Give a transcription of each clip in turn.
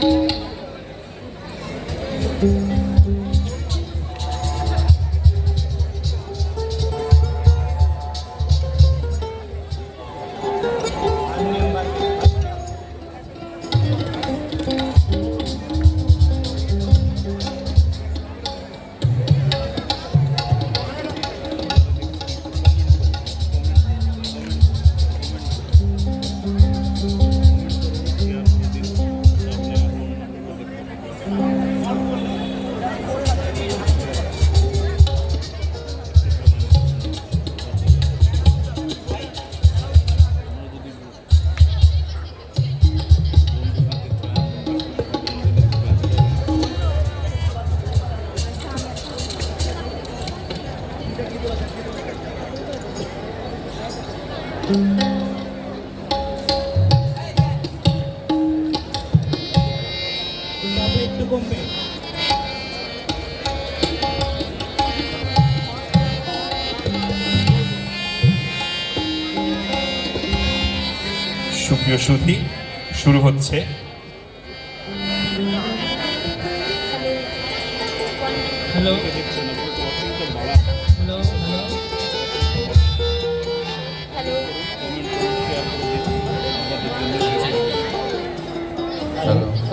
Thank you. একটু কমবে সুপ্রিয় সুধী শুরু হচ্ছে। হ্যালো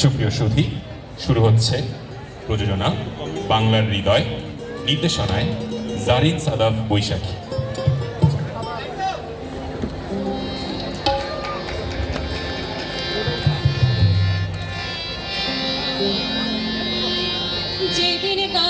সুপ্রিয় সুধী শুরু হচ্ছে প্রযোজনা বাংলার হৃদয় নির্দেশনায় জারিদ সাদাফ বৈশাখী। যেদিন গাড়ি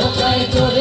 নৌকায় চড়ে